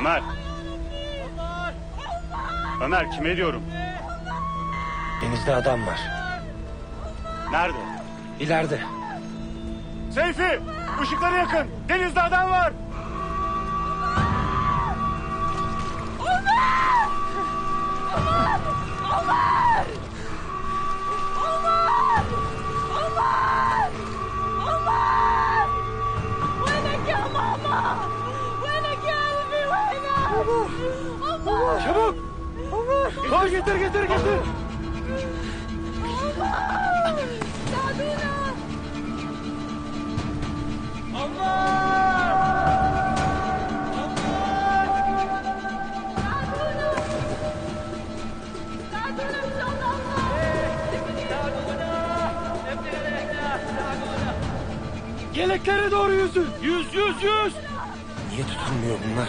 Ömer. Ömer kime diyorum? Denizde adam var. Nerede? İleride. Seyfi! ışıkları yakın. Denizde adam var. Oh, getir getir getir. Saduna. Allah! Yeleklere doğru yüzün. Yüz yüz yüz. Niye tutulmuyor bunlar?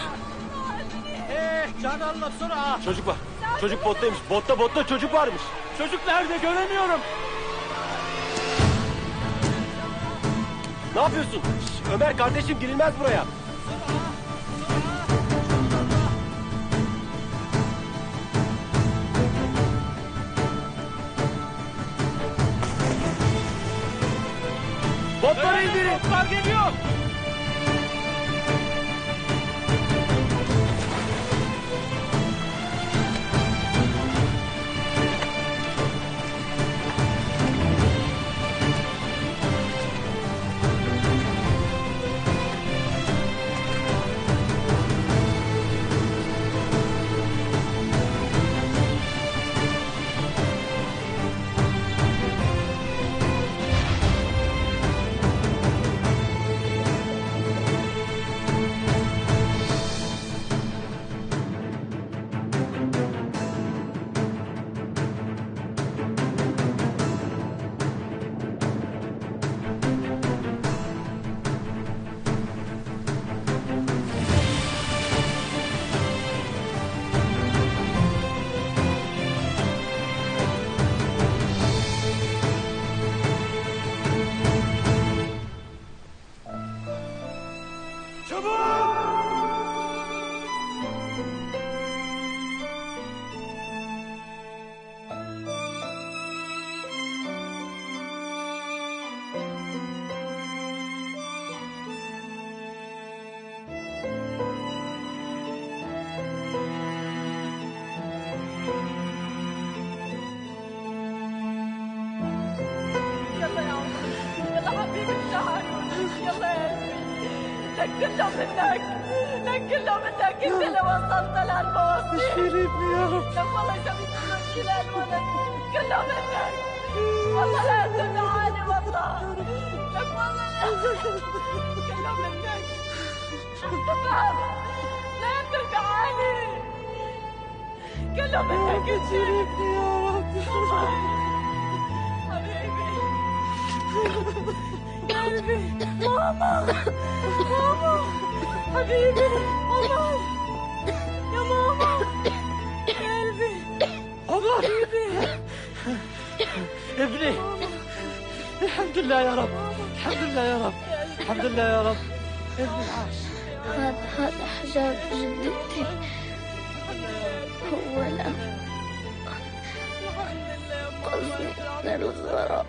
Eh can anlatsana. Çocuk var. Çocuk bottaymış. Botta botta çocuk varmış. Çocuk nerede göremiyorum. Ne yapıyorsun? Şş, Ömer kardeşim girilmez buraya. Botları indirin. Botlar geliyor. لك كله منك لك كله منك. انت اللي وصلت لهالمواصيل لك والله سويت مشكلة الولد كله منك. والله لا تدعاني والله. لك والله كله منك. تفهم لا تدعاني كله منك. انت. يا رب. حبيبي. قلبي ماما. ماما. حبيبي عمر يا ماما. قلبي. عمر حبيبي. ابني. الحمد لله يا رب. الحمد لله يا رب. الحمد لله يا رب. ابني عاش. هذا هذا حجاب جدتي. هو لا. قصدي من الغرام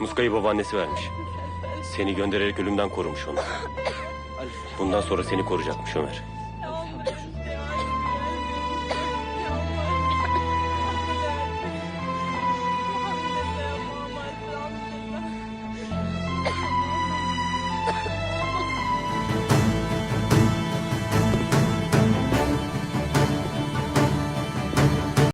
Muskayı babaannesi vermiş. Seni göndererek ölümden korumuş onu. Bundan sonra seni koruyacakmış Ömer.